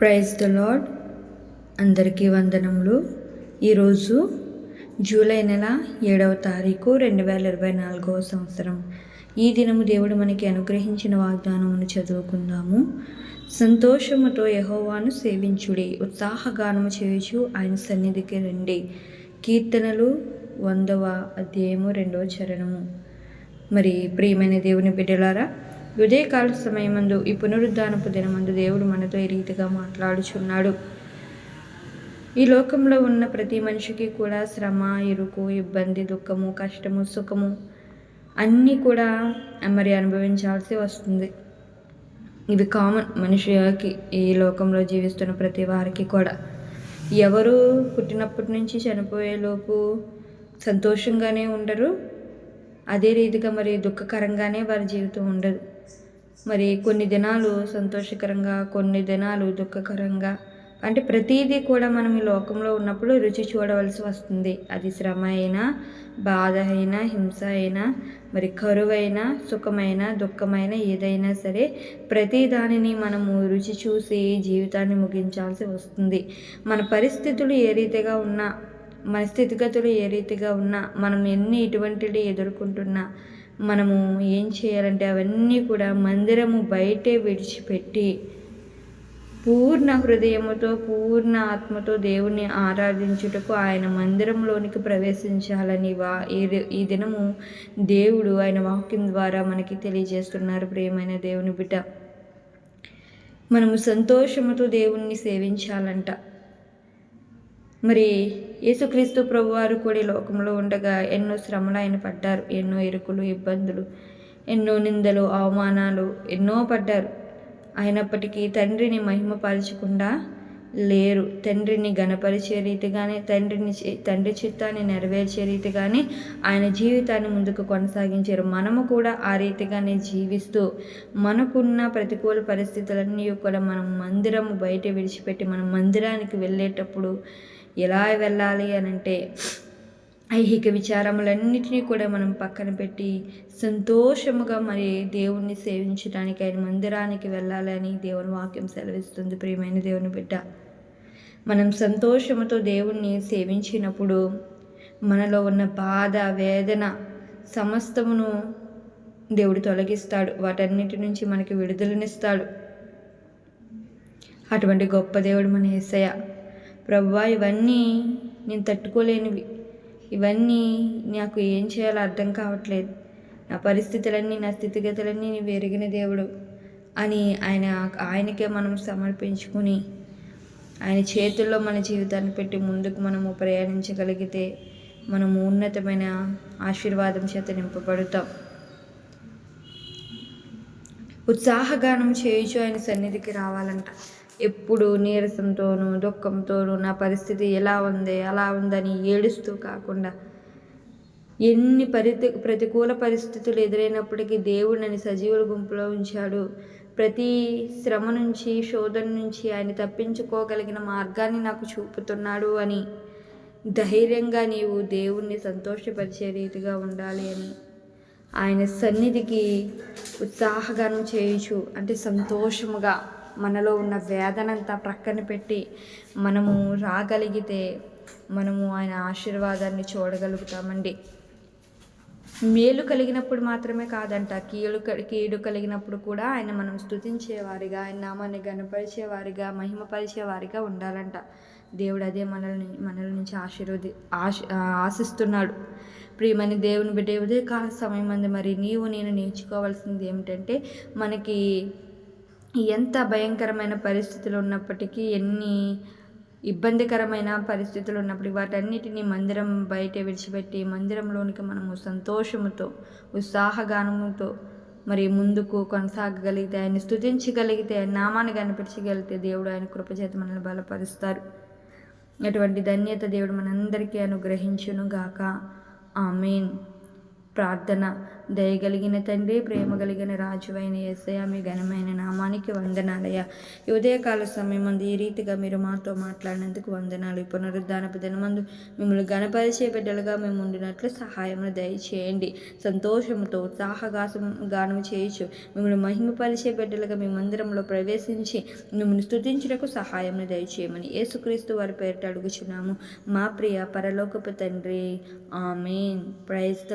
Praise the lord అందరికీ వందనములు. ఈరోజు జూలై నెల ఏడవ తారీఖు రెండు వేల ఇరవై నాలుగవ సంవత్సరం. ఈ దినము దేవుడు మనకి అనుగ్రహించిన వాగ్దానమును చదువుకుందాము. సంతోషముతో యహోవాను సేవించుడి. ఉత్సాహగానము చేయుచు ఆయన సన్నిధికి రండి. కీర్తనలు వందవ అధ్యాయము రెండవ చరణము. మరి ప్రియమైన దేవుని బిడ్డలారా ఉదయకాల సమయమందు ఈ పునరుద్ధానపు దినమందు దేవుడు మనతో ఈ రీతిగా మాట్లాడుచున్నాడు. ఈ లోకంలో ఉన్న ప్రతి మనిషికి కూడా శ్రమ ఇరుకు ఇబ్బంది దుఃఖము కష్టము సుఖము అన్నీ కూడా మరి అనుభవించాల్సి వస్తుంది. ఇవి కామన్ మనిషికి ఈ లోకంలో జీవిస్తున్న ప్రతి వారికి కూడా. ఎవరు పుట్టినప్పటి నుంచి చనిపోయేలోపు సంతోషంగానే ఉండరు. అదే రీతిగా మరి దుఃఖకరంగానే వారి జీవితం ఉండదు. మరి కొన్ని దినాలు సంతోషకరంగా కొన్ని దినాలు దుఃఖకరంగా. అంటే ప్రతీది కూడా మనం ఈ లోకంలో ఉన్నప్పుడు రుచి చూడవలసి వస్తుంది. అది శ్రమ అయినా బాధ అయినా హింస అయినా మరి కరువైన సుఖమైన దుఃఖమైన ఏదైనా సరే ప్రతి దానిని మనము రుచి చూసి జీవితాన్ని ముగించాల్సి వస్తుంది. మన పరిస్థితులు ఏ రీతిగా ఉన్నా మన స్థితిగతులు ఏ రీతిగా ఉన్నా మనం ఎన్ని ఇటువంటివి ఎదుర్కొంటున్నా మనము ఏం చేయాలంటే అవన్నీ కూడా మందిరము బయటే విడిచిపెట్టి పూర్ణ హృదయముతో పూర్ణ ఆత్మతో దేవుణ్ణి ఆరాధించుటకు ఆయన మందిరంలోనికి ప్రవేశించాలని వా ఈ దినము దేవుడు ఆయన వాక్యం ద్వారా మనకి తెలియజేస్తున్నారు ప్రియమైన దేవుని బిడ్డ. మనము సంతోషముతో దేవుణ్ణి సేవించాలంట. మరి యేసుక్రీస్తు ప్రభువారు కూడా లోకంలో ఉండగా ఎన్నో శ్రమలు ఆయన పడ్డారు ఎన్నో ఇరుకులు ఇబ్బందులు ఎన్నో నిందలు అవమానాలు ఎన్నో పడ్డారు. అయినప్పటికీ తండ్రిని మహిమపరచకుండా లేరు. తండ్రిని గణపరిచే రీతిగానే తండ్రిని తండ్రి చిత్తాన్ని నెరవేర్చే రీతిగానే ఆయన జీవితాన్ని ముందుకు కొనసాగించారు. మనము కూడా ఆ రీతిగానే జీవిస్తూ మనకున్న ప్రతికూల పరిస్థితులన్నీ కూడా మనం మందిరము బయట విడిచిపెట్టి మనం మందిరానికి వెళ్ళేటప్పుడు ఎలా వెళ్ళాలి అని అంటే ఐహిక విచారములన్నిటినీ కూడా మనం పక్కన పెట్టి సంతోషముగా మరి దేవుణ్ణి సేవించడానికి ఆయన మందిరానికి వెళ్ళాలని దేవుని వాక్యం సెలవిస్తుంది. ప్రియమైన దేవుని బిడ్డ మనం సంతోషముతో దేవుణ్ణి సేవించినప్పుడు మనలో ఉన్న బాధ వేదన సమస్తమును దేవుడు తొలగిస్తాడు. వాటన్నిటి నుంచి మనకి విడుదలనిస్తాడు. అటువంటి గొప్ప దేవుడు మన ఏసయ ప్రవ్వా ఇవన్నీ నేను తట్టుకోలేనివి. ఇవన్నీ నాకు ఏం చేయాలో అర్థం కావట్లేదు. నా పరిస్థితులన్నీ నా స్థితిగతులన్నీ నీవు ఎరిగిన దేవుడు అని ఆయన ఆయనకే మనం సమర్పించుకుని ఆయన చేతుల్లో మన జీవితాన్ని పెట్టి ముందుకు మనము ప్రయాణించగలిగితే మనము ఉన్నతమైన ఆశీర్వాదం చేత నింపబడతాం. ఉత్సాహగానం చేయుచు ఆయన సన్నిధికి రావాలంట. ఎప్పుడు నీరసంతోనూ దుఃఖంతోనూ నా పరిస్థితి ఎలా ఉంది అలా ఉందని ఏడుస్తూ కాకుండా ఎన్ని పరితి ప్రతికూల పరిస్థితులు ఎదురైనప్పటికీ దేవుడు నన్ను సజీవుల గుంపులో ఉంచాడు. ప్రతి శ్రమ నుంచి శోధన నుంచి ఆయన తప్పించుకోగలిగిన మార్గాన్ని నాకు చూపుతున్నాడు అని ధైర్యంగా నీవు దేవుణ్ణి సంతోషపరిచే రీతిగా ఉండాలి అని ఆయన సన్నిధికి ఉత్సాహగానం చేయుచు అంటే సంతోషముగా మనలో ఉన్న వేదనంతా ప్రక్కన పెట్టి మనము రాగలిగితే మనము ఆయన ఆశీర్వాదాన్ని చూడగలుగుతామండి. మేలు కలిగినప్పుడు మాత్రమే కాదంట కీడు కీడు కలిగినప్పుడు కూడా ఆయన మనం స్థుతించేవారిగా ఆయన నామాన్ని గనపరిచేవారిగా మహిమపరిచేవారిగా ఉండాలంట. దేవుడు అదే మనల్ని మనల నుంచి ఆశీర్వది ఆశ ఆశిస్తున్నాడు. ప్రియమైన దేవుని బిడ్డ ఉదయకాల సమయం అంది మరి నీవు నేను నేర్చుకోవాల్సింది ఏమిటంటే మనకి ఎంత భయంకరమైన పరిస్థితులు ఉన్నప్పటికీ ఎన్ని ఇబ్బందికరమైన పరిస్థితులు ఉన్నప్పుడు వాటన్నిటిని మందిరం బయట విడిచిపెట్టి మందిరంలోనికి మనము సంతోషముతో ఉత్సాహగానముతో మరి ముందుకు కొనసాగగలిగితే ఆయన్ని స్థుతించగలిగితే నామాన్ని కనిపించగలిగితే దేవుడు ఆయన కృపచేత మనల్ని బలపరుస్తారు. అటువంటి ధన్యత దేవుడు మనందరికీ అనుగ్రహించును గాక ఆమెన్. ప్రార్థన దయగలిగిన తండ్రి ప్రేమ కలిగిన రాజు అయిన మీ ఘనమైన నామానికి వందనాలయ్యా. ఈ ఉదయకాల సమయం ఈ రీతిగా మీరు మాతో మాట్లాడినందుకు వందనాలు. పునరుద్ధానపు దినమందు మిమ్మల్ని గణపరిచే బిడ్డలుగా మేము ఉండినట్లు సహాయమును దయచేయండి. సంతోషంతో ఉత్సాహగాసం గానము చేయొచ్చు మిమ్మల్ని మహిమపరిచే బిడ్డలుగా మీ మందిరంలో ప్రవేశించి మిమ్మల్ని స్థుతించుటకు సహాయమును దయచేయమని యేసుక్రీస్తు వారి పేరిట అడుగుచున్నాము. మా ప్రియ పరలోకపు తండ్రి. ఆమెన్. ప్రైజ్